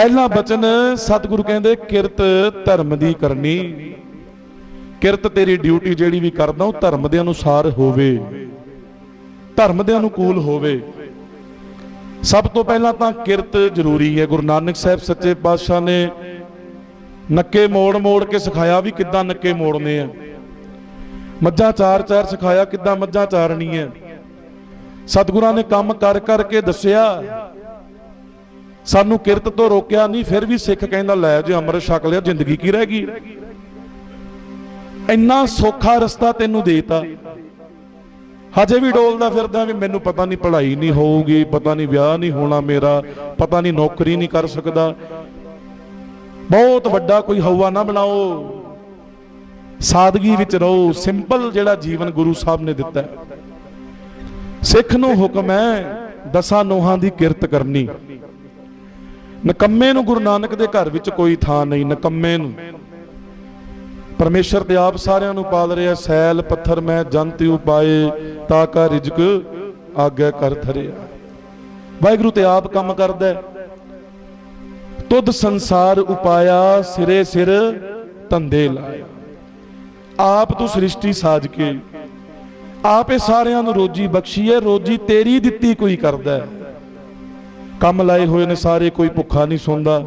ਪਹਿਲਾ ਬਚਨ ਸਤਿਗੁਰੂ ਕਹਿੰਦੇ, ਕਿਰਤ ਧਰਮ ਦੀ ਕਰਨੀ। ਕਿਰਤ ਤੇਰੀ ਡਿਊਟੀ ਜਿਹੜੀ ਵੀ ਕਰਦਾ, ਉਹ ਧਰਮ ਦੇ ਅਨੁਸਾਰ ਹੋਵੇ। ਧਰਮ ਦੇ ਅਨੁਕੂਲ ਹੋਵੇ। ਸਭ ਤੋਂ ਪਹਿਲਾਂ ਤਾਂ ਕਿਰਤ ਜ਼ਰੂਰੀ ਹੈ। ਗੁਰੂ ਨਾਨਕ ਸਾਹਿਬ ਸੱਚੇ ਪਾਤਸ਼ਾਹ ਨੇ ਨੱਕੇ ਮੋੜ ਮੋੜ ਕੇ ਸਿਖਾਇਆ ਵੀ ਕਿੱਦਾਂ ਨੱਕੇ ਮੋੜਨੇ ਆ। ਮੱਝਾਂ ਚਾਰ ਚਾਰ ਸਿਖਾਇਆ ਕਿੱਦਾਂ ਮੱਝਾਂ ਚਾਰਨੀ ਹੈ ਸਤਿਗੁਰਾਂ ਨੇ ਕੰਮ ਕਰ ਕਰਕੇ ਦੱਸਿਆ ਸਾਨੂੰ ਕਿਰਤ ਤੋਂ ਰੋਕਿਆ ਨਹੀਂ, ਫਿਰ ਵੀ ਸਿੱਖ ਕਹਿੰਦਾ, ਲੈ ਜੇ ਅੰਮ੍ਰਿਤ ਛਕ ਲਿਆ, ਜ਼ਿੰਦਗੀ ਕੀ ਰਹਿ ਗਈ? ਇੰਨਾ ਸੌਖਾ ਰਸਤਾ ਤੈਨੂੰ ਦੇਤਾ। ਹਜੇ ਵੀ ਡੋਲਦਾ ਫਿਰਦਾ ਵੀ ਮੈਨੂੰ ਪਤਾ ਨਹੀਂ ਪੜ੍ਹਾਈ ਨਹੀਂ ਹੋਊਗੀ, ਪਤਾ ਨਹੀਂ ਵਿਆਹ ਨਹੀਂ ਹੋਣਾ ਮੇਰਾ, ਪਤਾ ਨਹੀਂ ਨੌਕਰੀ ਨਹੀਂ ਕਰ ਸਕਦਾ। ਬਹੁਤ ਵੱਡਾ ਕੋਈ ਹਵਾ ਨਾ ਬਣਾਓ। ਸਾਦਗੀ ਵਿੱਚ ਰਹੋ, ਸਿੰਪਲ ਜਿਹੜਾ ਜੀਵਨ ਗੁਰੂ ਸਾਹਿਬ ਨੇ ਦਿੱਤਾ। ਸਿੱਖ ਨੂੰ ਹੁਕਮ ਹੈ, ਦਸਾਂ ਨੋਹਾਂ ਦੀ ਕਿਰਤ ਕਰਨੀ। ਨਕੰਮੇ ਨੂੰ ਗੁਰੂ ਨਾਨਕ ਦੇ ਘਰ ਵਿੱਚ ਕੋਈ ਥਾਂ ਨਹੀਂ, ਨਕੰਮੇ ਨੂੰ। ਪਰਮੇਸ਼ਰ ਤੇ ਆਪ ਸਾਰਿਆਂ ਨੂੰ ਪਾਲ ਰਿਹਾ, ਸੈਲ, ਪੱਥਰ ਮੈਂ ਜੰਤ ਉਪਾਏ ਤਾ ਕਾ ਰਿਜਕ ਆਗੇ ਕਰ ਧਰਿਆ। ਵਾਹਿਗੁਰੂ ਤੇ ਆਪ ਕੰਮ ਕਰਦਾ ਹੈ। ਤੁਧ ਸੰਸਾਰ ਉਪਾਇਆ, ਸਿਰੇ ਸਿਰ ਧੰਦੇ ਲਾਇਆ। ਆਪ ਤੂੰ ਸ੍ਰਿਸ਼ਟੀ ਸਾਜ ਕੇ, ਆਪੇ ਸਾਰਿਆਂ ਨੂੰ ਰੋਜੀ ਬਖਸ਼ੀ ਹੈ, ਰੋਜੀ ਤੇਰੀ ਦਿੱਤੀ ਕੋਈ ਕਰਦਾ ਹੈ। ਕੰਮ ਲਾਏ ਹੋਏ ਨੇ, ਸਾਰੇ ਕੋਈ ਭੁੱਖਾ ਨਹੀਂ ਸੌਂਦਾ।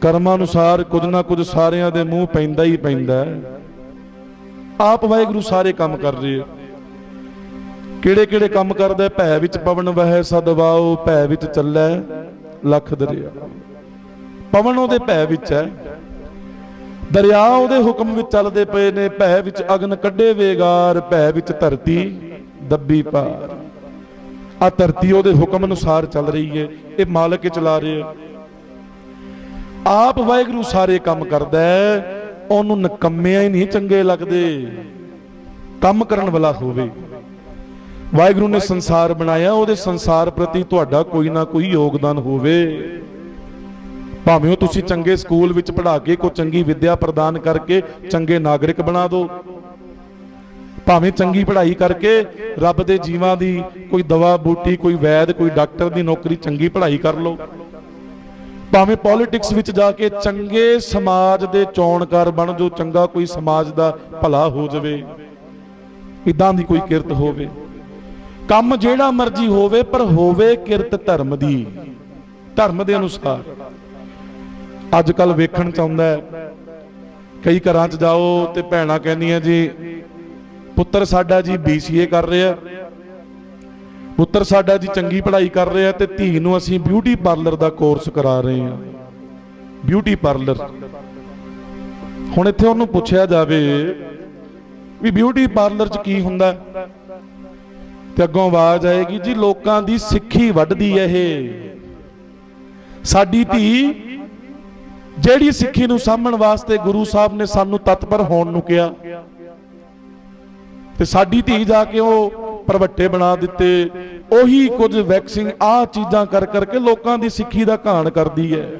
ਕਰਮਾਂ ਅਨੁਸਾਰ ਕੁਝ ਨਾ ਕੁਝ ਸਾਰਿਆਂ ਦੇ ਮੂੰਹ ਪੈਂਦਾ ਹੀ ਪੈਂਦਾ ਆਪ ਵਾਹਿਗੁਰੂ ਸਾਰੇ ਕੰਮ ਕਰ ਰਹੇ ਕਿਹੜੇ ਕਿਹੜੇ ਕੰਮ ਕਰਦਾ ਭੈ ਵਿੱਚ ਪਵਨ ਵਹਿ ਸਦਵਾਓ ਭੈ ਵਿੱਚ ਚੱਲੈ, ਲੱਖ ਦਰਿਆ। ਪਵਨ ਉਹਦੇ ਭੈ ਵਿੱਚ ਹੈ। ਦਰਿਆ ਉਹਦੇ ਹੁਕਮ ਵਿੱਚ ਚੱਲਦੇ ਪਏ ਨੇ, ਭੈ ਵਿੱਚ ਅਗਨ ਕੱਢੇ ਵੇਗਾਰ, ਭੈ ਵਿੱਚ ਧਰਤੀ ਦੱਬੀ ਪਾਰ। ਆ ਧਰਤੀ ਉਹਦੇ ਹੁਕਮ ਅਨੁਸਾਰ ਚੱਲ ਰਹੀ ਹੈ ਇਹ ਮਾਲਕ ਚਲਾ ਰਿਹਾ। ਆਪ ਵਾਹਿਗੁਰੂ ਸਾਰੇ ਕੰਮ ਕਰਦਾ ਹੈ, ਉਹਨੂੰ ਨਕੰਮਿਆਂ ਹੀ ਨਹੀਂ ਚੰਗੇ ਲੱਗਦੇ। ਕੰਮ ਕਰਨ ਵਾਲਾ ਹੋਵੇ। ਵਾਹਿਗੁਰੂ ਨੇ ਸੰਸਾਰ ਬਣਾਇਆ, ਉਹਦੇ ਸੰਸਾਰ ਪ੍ਰਤੀ ਤੁਹਾਡਾ ਕੋਈ ਨਾ ਕੋਈ ਯੋਗਦਾਨ ਹੋਵੇ। ਭਾਵੇਂ ਉਹ ਤੁਸੀਂ ਚੰਗੇ ਸਕੂਲ ਵਿੱਚ ਪੜ੍ਹਾ ਕੇ ਕੋ ਚੰਗੀ ਵਿੱਦਿਆ ਪ੍ਰਦਾਨ ਕਰਕੇ ਚੰਗੇ ਨਾਗਰਿਕ ਬਣਾ ਦਿਓ। ਭਾਵੇਂ ਚੰਗੀ ਪੜ੍ਹਾਈ ਕਰਕੇ ਰੱਬ ਦੇ ਜੀਵਾਂ ਦੀ ਕੋਈ ਦਵਾ ਬੂਟੀ, ਕੋਈ ਵੈਦ, ਕੋਈ ਡਾਕਟਰ ਦੀ ਨੌਕਰੀ ਚੰਗੀ ਪੜ੍ਹਾਈ ਕਰ ਲਓ। ਭਾਵੇਂ ਪੋਲਿਟਿਕਸ ਵਿੱਚ ਜਾ ਕੇ ਚੰਗੇ ਸਮਾਜ ਦੇ ਚੋਣਕਾਰ ਬਣ ਜੋ ਚੰਗਾ ਕੋਈ ਸਮਾਜ ਦਾ ਭਲਾ ਹੋ ਜਾਵੇ ਇਦਾਂ ਦੀ ਕੋਈ ਕਿਰਤ ਹੋਵੇ। ਕੰਮ ਜਿਹੜਾ ਮਰਜ਼ੀ ਹੋਵੇ, ਪਰ ਹੋਵੇ ਕਿਰਤ ਧਰਮ ਦੀ, ਧਰਮ ਦੇ ਅਨੁਸਾਰ। ਅੱਜ ਕੱਲ ਵੇਖਣ ਚ ਆਉਂਦਾ ਹੈ, ਕਈ ਘਰਾਂ ਚ ਜਾਓ ਤੇ ਭੈਣਾਂ ਕਹਿੰਦੀਆਂ ਜੀ ਪੁੱਤਰ ਸਾਡਾ ਜੀ BCA ਕਰ ਰਿਹਾ। ਪੁੱਤਰ ਸਾਡਾ ਜੀ ਚੰਗੀ ਪੜ੍ਹਾਈ ਕਰ ਰਿਹਾ ਤੇ ਧੀ ਨੂੰ ਅਸੀਂ ਬਿਊਟੀ ਪਾਰਲਰ ਦਾ ਕੋਰਸ ਕਰਾ ਰਹੇ ਹਾਂ। ਬਿਊਟੀ ਪਾਰਲਰ ਹੁਣ ਇੱਥੇ ਉਹਨੂੰ ਪੁੱਛਿਆ ਜਾਵੇ ਵੀ ਬਿਊਟੀ ਪਾਰਲਰ 'ਚ ਕੀ ਹੁੰਦਾ ਤੇ ਅੱਗੋਂ ਆਵਾਜ਼ ਆਏਗੀ, ਜੀ ਲੋਕਾਂ ਦੀ ਸਿੱਖੀ ਵੱਢਦੀ ਹੈ ਇਹ। ਸਾਡੀ ਧੀ ਜਿਹੜੀ ਸਿੱਖੀ ਨੂੰ ਸਾਂਭਣ ਵਾਸਤੇ ਗੁਰੂ ਸਾਹਿਬ ਨੇ ਸਾਨੂੰ ਤਤਪਰ ਹੋਣ ਨੂੰ ਕਿਹਾ। ਤੇ ਸਾਡੀ ਧੀ ਜਾ ਕੇ ਉਹ ਪਰਵੱਟੇ ਬਣਾ ਦਿੱਤੇ। ਉਹੀ ਕੁਝ ਵੈਕਸਿੰਗ ਆ ਚੀਜ਼ਾਂ ਕਰ ਕਰਕੇ ਲੋਕਾਂ ਦੀ ਸਿੱਖੀ ਦਾ ਘਾਣ ਕਰਦੀ ਹੈ।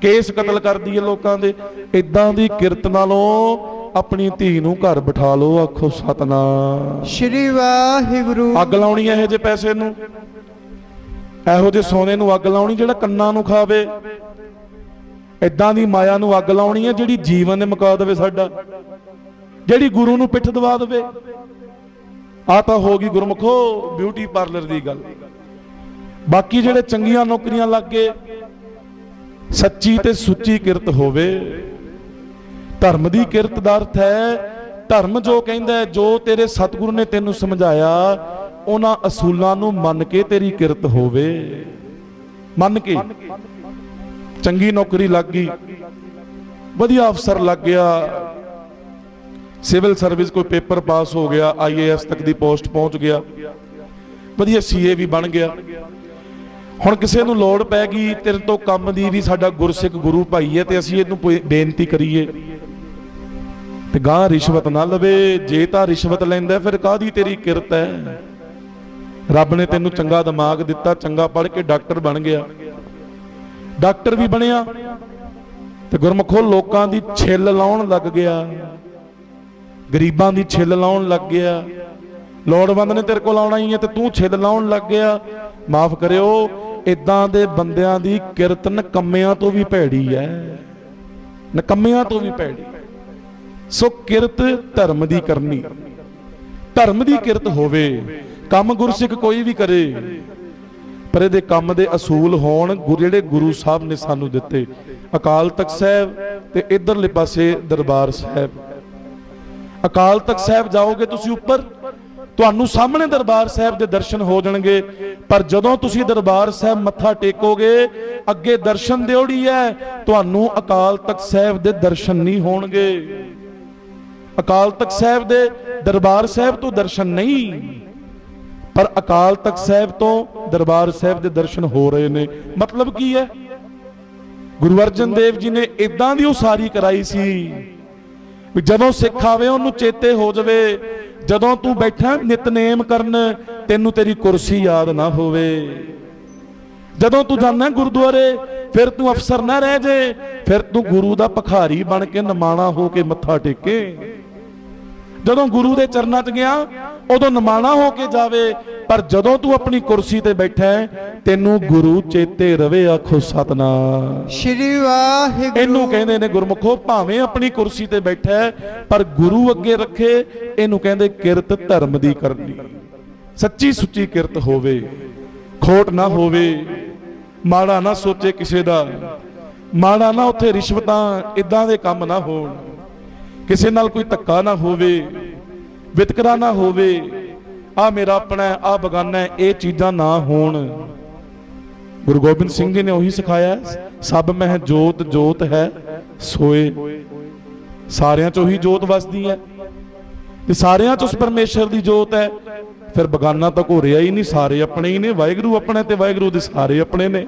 ਕੇਸ ਕਤਲ ਕਰਦੀ ਹੈ ਲੋਕਾਂ ਦੇ। ਇਦਾਂ ਦੀ ਕਿਰਤ ਨਾਲੋਂ ਆਪਣੀ ਧੀ ਨੂੰ ਘਰ ਬਿਠਾ ਲਓ ਆਖੋ ਸਤਨਾਮ। ਸ਼੍ਰੀ ਵਾਹਿਗੁਰੂ। ਅੱਗ ਲਾਉਣੀ ਇਹੋ ਜਿਹੇ ਪੈਸੇ ਨੂੰ। ਇਹੋ ਜਿਹੇ ਸੋਨੇ ਨੂੰ ਅੱਗ ਲਾਉਣੀ ਜਿਹੜਾ ਕੰਨਾਂ ਨੂੰ ਖਾਵੇ। ਇਦਾਂ ਦੀ ਮਾਇਆ ਨੂੰ ਅੱਗ ਲਾਉਣੀ ਹੈ ਜਿਹੜੀ ਜੀਵਨ ਨੇ ਮੁਕਾ ਦੇਵੇ ਸਾਡਾ। ਜਿਹੜੀ ਗੁਰੂ ਨੂੰ ਪਿੱਠ ਦਵਾ ਦੇਵੇ। ਆ ਤਾਂ ਹੋ ਗਈ ਗੁਰਮਖੋ ਬਿਊਟੀ ਪਾਰਲਰ ਦੀ ਗੱਲ। ਬਾਕੀ ਜਿਹੜੇ ਚੰਗੀਆਂ ਨੌਕਰੀਆਂ ਲੱਗ ਗਏ, ਸੱਚੀ ਤੇ ਸੁੱਚੀ ਕਿਰਤ ਹੋਵੇ। ਧਰਮ ਦੀ ਕਿਰਤ ਦਾ ਅਰਥ ਹੈ, ਧਰਮ ਜੋ ਕਹਿੰਦਾ ਜੋ ਤੇਰੇ ਸਤਿਗੁਰੂ ਨੇ ਤੈਨੂੰ ਸਮਝਾਇਆ, ਉਹਨਾਂ ਅਸੂਲਾਂ ਨੂੰ ਮੰਨ ਕੇ ਤੇਰੀ ਕਿਰਤ ਹੋਵੇ। ਮੰਨ ਕੇ। ਚੰਗੀ ਨੌਕਰੀ ਲੱਗ ਗਈ, ਵਧੀਆ ਅਫਸਰ ਲੱਗ ਗਿਆ। ਸਿਵਲ ਸਰਵਿਸ ਕੋਈ ਪੇਪਰ ਪਾਸ ਹੋ ਗਿਆ ਆਈਏਐਸ ਤੱਕ ਦੀ ਪੋਸਟ ਪਹੁੰਚ ਗਿਆ। ਵਧੀਆ ਸੀਏ ਵੀ ਬਣ ਗਿਆ। ਹੁਣ ਕਿਸੇ ਨੂੰ ਲੋੜ ਪੈ ਗਈ, ਤੇਰੇ ਤੋਂ ਕੰਮ ਦੀ ਵੀ ਸਾਡਾ ਗੁਰਸਿੱਖ ਗੁਰੂ ਭਾਈ ਹੈ ਤੇ ਅਸੀਂ ਇਹਨੂੰ ਬੇਨਤੀ ਕਰੀਏ। ਤੇ ਗਾਂ ਰਿਸ਼ਵਤ ਨਾ ਲਵੇ, ਜੇ ਤਾਂ ਰਿਸ਼ਵਤ ਲੈਂਦਾ, ਫਿਰ ਕਾਦੀ ਤੇਰੀ ਕਿਰਤ ਹੈ? ਰੱਬ ਨੇ ਤੈਨੂੰ ਚੰਗਾ ਦਿਮਾਗ ਦਿੱਤਾ, ਚੰਗਾ ਪੜ੍ਹ ਕੇ ਡਾਕਟਰ ਬਣ ਗਿਆ। ਡਾਕਟਰ ਵੀ ਬਣਿਆ ਤੇ ਗੁਰਮਖੋ ਲੋਕਾਂ ਦੀ ਛਿੱਲ ਲਾਉਣ ਲੱਗ ਗਿਆ। ਗਰੀਬਾਂ ਦੀ ਛਿੱਲ ਲਾਉਣ ਲੱਗ ਗਿਆ। ਲੋੜਵੰਦ ਨੇ ਤੇਰੇ ਕੋਲ ਆਉਣਾ ਹੀ ਹੈ ਤੇ ਤੂੰ ਛਿੱਲ ਲਾਉਣ ਲੱਗ ਗਿਆ। ਮਾਫ ਕਰਿਓ ਇਦਾਂ ਦੇ ਬੰਦਿਆਂ ਦੀ ਕਿਰਤ ਨਕੰਮਿਆਂ ਤੋਂ ਵੀ ਭੈੜੀ ਹੈ। ਨਕੰਮਿਆਂ ਤੋਂ ਵੀ ਭੈੜੀ। ਸੋ ਕਿਰਤ ਧਰਮ ਦੀ ਕਰਨੀ। ਧਰਮ ਦੀ ਕਿਰਤ ਹੋਵੇ, ਕੰਮ ਗੁਰਸਿੱਖ ਕੋਈ ਵੀ ਕਰੇ। ਪਰ ਇਹਦੇ ਕੰਮ ਦੇ ਅਸੂਲ ਹੋਣ ਗੁਰ- ਜਿਹੜੇ ਗੁਰੂ ਸਾਹਿਬ ਨੇ ਸਾਨੂੰ ਦਿੱਤੇ। ਅਕਾਲ ਤਖਤ ਸਾਹਿਬ ਤੇ ਇਧਰਲੇ ਪਾਸੇ ਦਰਬਾਰ ਸਾਹਿਬ। ਅਕਾਲ ਤਖਤ ਸਾਹਿਬ ਜਾਓਗੇ ਤੁਸੀਂ ਉੱਪਰ? ਤੁਹਾਨੂੰ ਸਾਹਮਣੇ ਦਰਬਾਰ ਸਾਹਿਬ ਦੇ ਦਰਸ਼ਨ ਹੋ ਜਾਣਗੇ। ਪਰ ਜਦੋਂ ਤੁਸੀਂ ਦਰਬਾਰ ਸਾਹਿਬ ਮੱਥਾ ਟੇਕੋਗੇ, ਅੱਗੇ ਦਰਸ਼ਨ ਦਿਉੜੀ ਹੈ, ਤੁਹਾਨੂੰ ਅਕਾਲ ਤਖਤ ਸਾਹਿਬ ਦੇ ਦਰਸ਼ਨ ਨਹੀਂ ਹੋਣਗੇ। ਅਕਾਲ ਤਖਤ ਸਾਹਿਬ ਦੇ ਦਰਬਾਰ ਸਾਹਿਬ ਤੋਂ ਦਰਸ਼ਨ ਨਹੀਂ। ਪਰ ਅਕਾਲ ਤਖਤ ਸਾਹਿਬ ਤੋਂ ਦਰਬਾਰ ਸਾਹਿਬ ਦੇ ਦਰਸ਼ਨ ਹੋ ਰਹੇ ਨੇ। ਮਤਲਬ ਕੀ ਹੈ? ਗੁਰੂ ਅਰਜਨ ਦੇਵ ਜੀ ਨੇ ਇਦਾਂ ਦੀ ਉਸਾਰੀ ਕਰਾਈ ਸੀ। ਵੀ ਜਦੋਂ ਸਿੱਖ ਆਵੇ, ਉਹਨੂੰ ਚੇਤੇ ਹੋ ਜਾਵੇ। ਜਦੋਂ ਤੂੰ ਬੈਠਾ ਨਿਤਨੇਮ ਕਰਨ, ਤੈਨੂੰ ਤੇਰੀ ਕੁਰਸੀ ਯਾਦ ਨਾ ਹੋਵੇ। ਜਦੋਂ ਤੂੰ ਜਾਂਦਾ ਗੁਰਦੁਆਰੇ, ਫਿਰ ਤੂੰ ਅਫਸਰ ਨਾ ਰਹਿ ਜੇ, ਫਿਰ ਤੂੰ ਗੁਰੂ ਦਾ ਭਖਾਰੀ ਬਣ ਕੇ ਨਮਾਣਾ ਹੋ ਕੇ ਮੱਥਾ ਟੇਕੇ। ਜਦੋਂ ਗੁਰੂ ਦੇ ਚਰਨਾਂ 'ਚ ਗਿਆ ਉਦੋਂ ਨਮਾਣਾ ਹੋ ਕੇ ਜਾਵੇ ਪਰ ਜਦੋਂ ਤੂੰ ਆਪਣੀ ਕੁਰਸੀ ਤੇ ਬੈਠਾ ਹੈ, ਤੈਨੂੰ ਗੁਰੂ ਚੇਤੇ ਰਵੇ ਆਖੋ ਸਤਨਾਮ। ਸ਼੍ਰੀ ਵਾਹਿਗੁਰੂ। ਇਹਨੂੰ ਕਹਿੰਦੇ ਨੇ ਗੁਰਮੁਖੋ ਭਾਵੇਂ ਆਪਣੀ ਕੁਰਸੀ ਤੇ ਬੈਠਾ ਹੈ, ਪਰ ਗੁਰੂ ਅੱਗੇ ਰੱਖੇ ਇਹਨੂੰ ਕਹਿੰਦੇ ਕਿਰਤ ਧਰਮ ਦੀ ਕਰਨੀ। ਸੱਚੀ ਸੁੱਚੀ ਕਿਰਤ ਹੋਵੇ ਖੋਟ ਨਾ ਹੋਵੇ ਮਾੜਾ ਨਾ ਸੋਚੇ ਕਿਸੇ ਦਾ ਮਾੜਾ ਨਾ ਉੱਥੇ ਰਿਸ਼ਵਤਾਂ ਇਦਾਂ ਦੇ ਕੰਮ ਨਾ ਹੋਣ। ਕਿਸੇ ਨਾਲ ਕੋਈ ਧੱਕਾ ਨਾ ਹੋਵੇ, ਵਿਤਕਰਾ ਨਾ ਹੋਵੇ ਆ ਮੇਰਾ ਆਪਣਾ ਆ ਬਗਾਨਾ ਇਹ ਚੀਜ਼ਾਂ ਨਾ ਹੋਣ। ਗੁਰੂ ਗੋਬਿੰਦ ਸਿੰਘ ਜੀ ਨੇ ਉਹੀ ਸਿਖਾਇਆ ਸਭ ਮਹਿ ਜੋਤ ਜੋਤ ਹੈ, ਸੋਏ। ਸਾਰਿਆਂ ਚ ਉਹੀ ਜੋਤ ਵਸਦੀ ਹੈ। ਤੇ ਸਾਰਿਆਂ ਚ ਉਸ ਪਰਮੇਸ਼ਰ ਦੀ ਜੋਤ ਹੈ। ਫਿਰ ਬਗਾਨਾ ਤਾਂ ਘੋਰਿਆ ਹੀ ਨਹੀਂ, ਸਾਰੇ ਆਪਣੇ ਹੀ ਨੇ, ਵਾਹਿਗੁਰੂ ਆਪਣੇ ਤੇ ਵਾਹਿਗੁਰੂ ਦੇ ਸਾਰੇ ਆਪਣੇ ਨੇ।